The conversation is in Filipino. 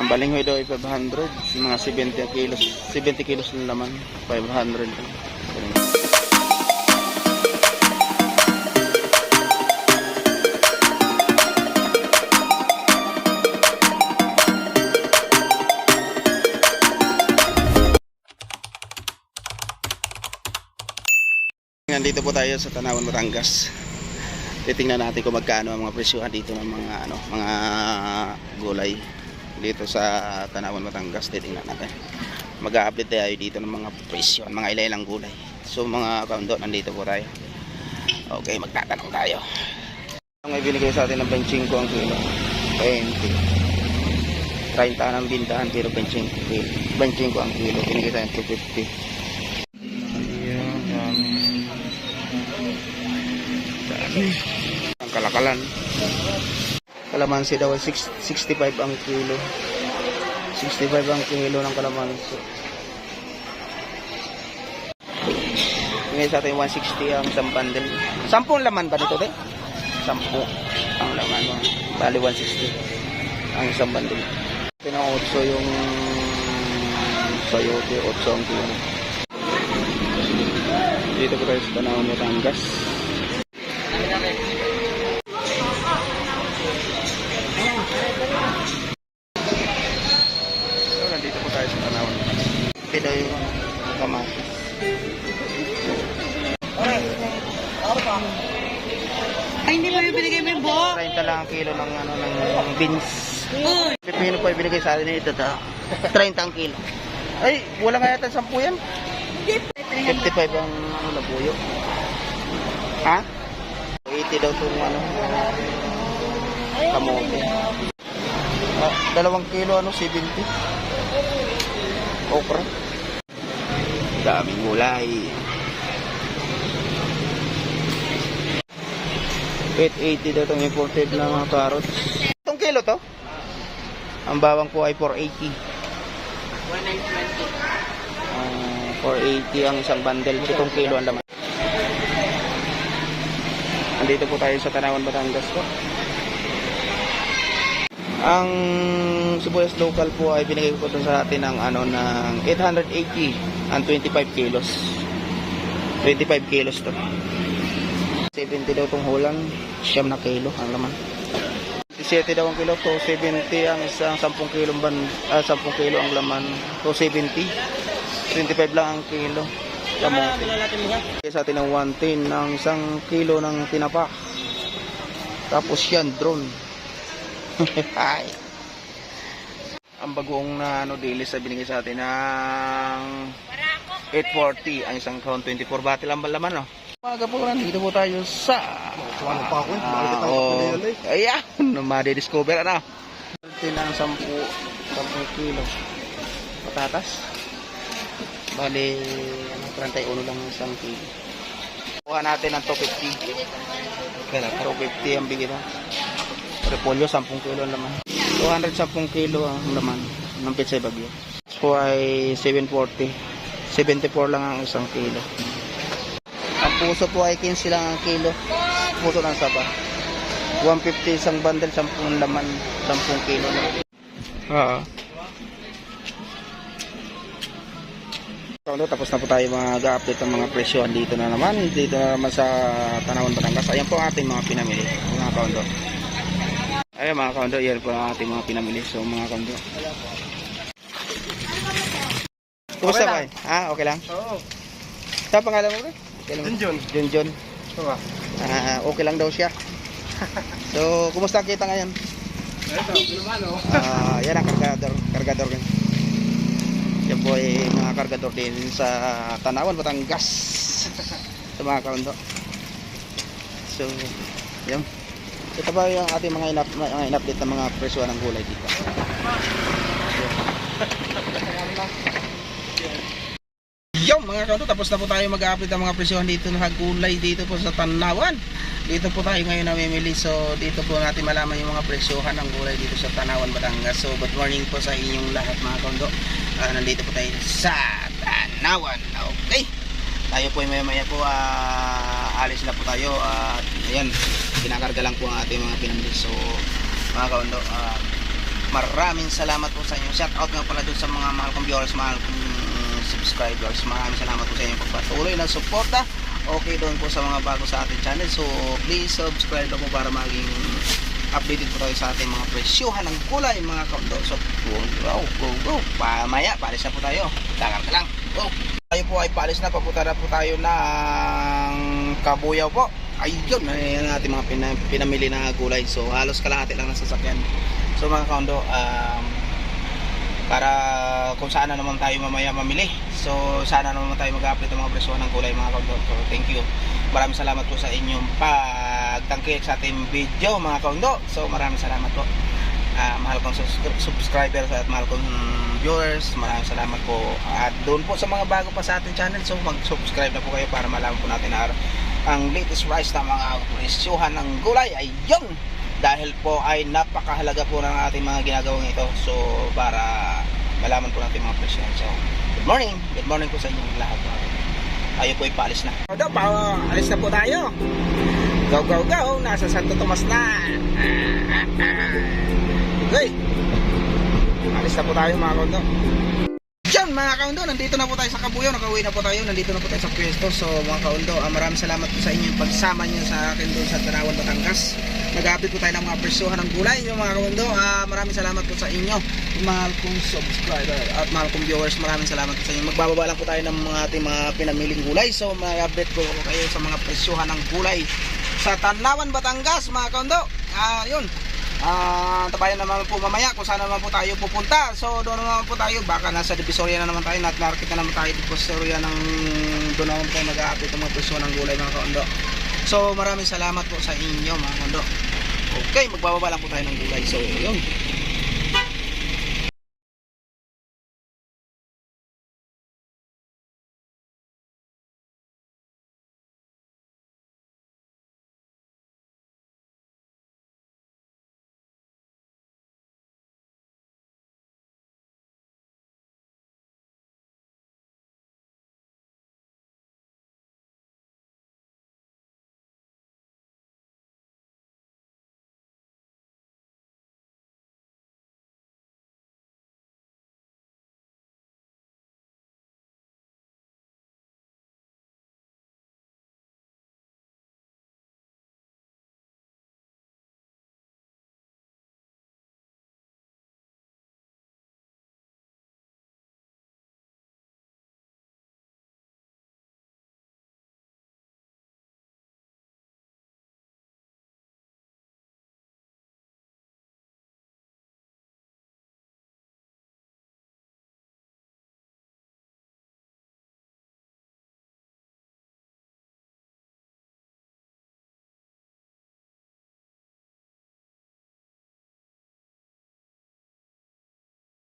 Ang balinghoy daw ay 500. Mga 70 kilos. 70 kilos ng laman. 500. Nandito po tayo sa Tanawan, Batangas. Titingnan natin kung magkano ang mga presyohan dito ng mga ano, mga gulay dito sa Tanawan, Batangas. Titingnan natin. Mag-a-update tayo dito ng mga presyo, mga ilang gulay. So mga kaundo, nandito po tayo. Okay, magtatanong tayo. Ang ibinigay sa atin ng 25 ang kilo. 20. 30 ang bintahan pero 25 kilo. 25 ang kilo. Binigay tayo ng 250. Ayan. Ang kalakalan. Kalamansi daw ay 6, 65 ang kilo. 65 ang kilo ng kalamansi. Ngayon sa atin 160 ang isang bundle. Sampung laman ba dito, te? Sampu ang laman. Bali 160 ang isang bundle. 8 yung sayote, 8 ang kilo. Dito po tayo sa Tanawan, Batangas. So, nandito po tayo sa Tanawan. Ito yung kamatis. Ay, hindi mo yung binigay mo yung buhok. 30 lang ang kilo ng, ano, ng beans. Uy! Pipino po ibinigay sa atin ito. Ta. 30 ang kilo. Ay, wala nga yata 10 yan. 55 ang ano, labuyo. Ha? 80 daw itong ano, kamote. Ah, dalawang kilo ano, 70. Okra. Daming gulay. 880 daw itong imported na mga carrots. Itong kilo to? Ang bawang po ay 480. Ah, 480 ang isang bundle. Itong kilo ang laman. Andito po tayo sa Tanawan, Batangas po. Ang sibuyas local po ay binigay ko po sa atin ng ano ng 880 ang 25 kilos. 25 kilos to. 70 daw tong hulang, siyam na kilo ang laman. 17 daw ang kilo, to 70 ang isang 10 kilo ban, ah, 10 kilo ang laman, to 70. 25 lang ang kilo. Kamote. Sa atin ng 110 ng isang kilo ng tinapa. Tapos yan, drone. Ang bagoong na ano daily sa binigay sa atin ng 840 ang isang count 24 bati lang ba laman no? Umaga po nandito po tayo sa Ano pa ako? Ah, oh, ayan, madidiscover ano. Tinang 10 10 kilo. Patatas. Bali, ano, 31 lang ang isang kilo. Kuha natin ng 250. Kaya 250 ang bigay na. Repolyo, 10 kilo ang laman. 210 kilo ang laman ng pizza bagyo. So ay 740. 74 lang ang isang kilo. Ang puso po ay 15 lang ang kilo. Puso ng saba. 150 isang bundle, 10 laman, 10 kilo na. Oo. So, ano, tapos na po tayo mag-update ng mga presyohan dito na naman. Dito na naman sa Tanawan, Batangas. Ayan po ang ating mga pinamili. Mga kaundo. Ayan mga kaundo, yan po ang ating mga pinamili. So mga kaundo. Kumusta Okay ba? Ha? Okay lang? Oo. Sa pangalan mo ba? Okay lang. Junjun. Junjun. Ba? Ah, okay lang daw siya. So, kumusta ang kita ngayon? Ito, naman oh. Ah, yan ang kargador, kargador din. Yan po ay mga kargador din sa Tanawan, Batangas. sa mga kaundo. So, yan. Ito ba yung ating mga inap, mga in-update ng mga presyo ng gulay dito. Yung mga kaundo, tapos na po tayo mag-update ng mga presyohan dito ng gulay dito po sa Tanawan. Dito po tayo ngayon namimili. So, dito po natin malaman yung mga presyohan ng gulay dito sa Tanawan, Batangas. So, good morning po sa inyong lahat mga kondo. Ah, nandito po tayo sa Tanawan. Okay. Tayo po ay maya maya po ah, alis na po tayo at ayan, kinakarga lang po ang ating mga pinamili. So, mga kondo, ah, Maraming salamat po sa inyo. Shout out nga pala dun sa mga mahal kong viewers, mahal kong subscribers. Maraming salamat po sa inyo pagpatuloy ng suporta. Okay doon po sa mga bago sa ating channel. So please subscribe na po para maging updated po tayo sa ating mga presyohan ng gulay mga kaundo. So go, go, go, go. Pamaya, palis na po tayo. Dagar ka lang. Go. Tayo po ay palis na. Papunta na po tayo ng Kabuyaw po. Ayun, ang ating mga pina- pinamili na gulay. So halos kalahati lang ng sasakyan. So mga kaundo, um, para kung saan na naman tayo mamaya mamili. So sana naman tayo mag-update ng mga presyo ng gulay mga kaundo. So thank you. Maraming salamat po sa inyong pagtangkik sa ating video mga kaundo. So maraming salamat po. Ah, mahal kong subscribers at mahal kong viewers, maraming salamat po. At doon po sa mga bago pa sa ating channel, so mag-subscribe na po kayo para malaman po natin na ang latest price ng mga presyohan ng gulay. Ayun! Dahil po ay napakahalaga po ng ating mga ginagawang ito. So, para malaman po natin mga presyohan. So, good morning. Good morning po sa inyong lahat. Tayo po ay na. Ito, pa, alis na po tayo. Go, go, go. Nasa Santo Tomas na. Okay. Alis na po tayo mga kondo. Diyan mga kaundo, nandito na po tayo sa Kabuyo, nakauwi na po tayo, nandito na po tayo sa pwesto. So mga kaundo, ah, maraming salamat po sa inyong pagsama niyo sa akin doon sa Tanawan, Batangas. Nag-update po tayo ng mga presyohan ng gulay, yung mga kaundo. Ah, maraming salamat po sa inyo, mahal kong subscriber at mahal kong viewers. Maraming salamat po sa inyo. Magbababa lang po tayo ng mga ating mga pinamiling gulay. So mag-update po kayo sa mga presyohan ng gulay sa Tanawan, Batangas, mga kaundo. Ah, yun. Ah, tabayan naman po mamaya kung saan naman po tayo pupunta. So, doon naman po tayo. Baka nasa Divisoria na naman tayo. Not market na naman tayo. Divisoria ng doon naman tayo mag-a-update ng mga presyo ng gulay mga kaundo. So, maraming salamat po sa inyo mga kaundo. Okay, magbababa lang po tayo ng gulay. So, yun.